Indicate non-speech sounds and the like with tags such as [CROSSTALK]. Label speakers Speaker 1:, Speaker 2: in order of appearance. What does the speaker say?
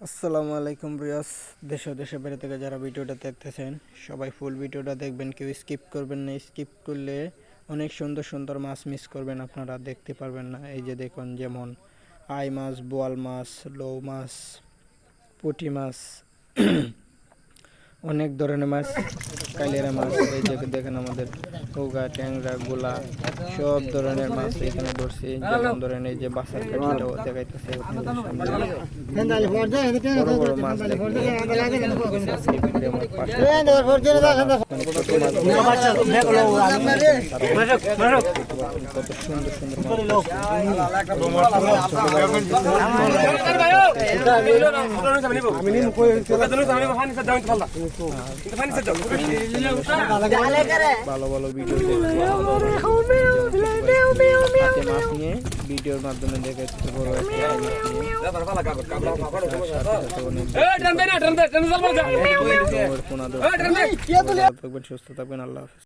Speaker 1: আসসালামু আলাইকুম রিয়াস দেশ দেশে বাইরে থেকে যারা ভিডিওটা দেখতেছেন, সবাই ফুল ভিডিওটা দেখবেন, কেউ স্কিপ করবেন না। স্কিপ করলে অনেক সুন্দর সুন্দর মাছ মিস করবেন, আপনারা দেখতে পারবেন না। এই যে দেখুন, যেমন আই মাছ, বোয়াল মাছ লৌ মাছ, পুঁটি মাছ, [CLEARS THROAT] অনেক ধরনের মাছ, কালিয়ারা মাছ, এই যে দেখেন আমাদের কৌগা ট্যাংরা গোলা সব ধরনের মাছ এখানে ধরছি যেমন ধরেন এই যে বাসার কাঠিটাও দেখাইতেছে বড় মাছ কত সুন্দর সুন্দর ভালো ভালো মাছ নিয়ে ভিডিওর মাধ্যমে অনেক সুস্থ থাকবেন আল্লাহ হাফেজ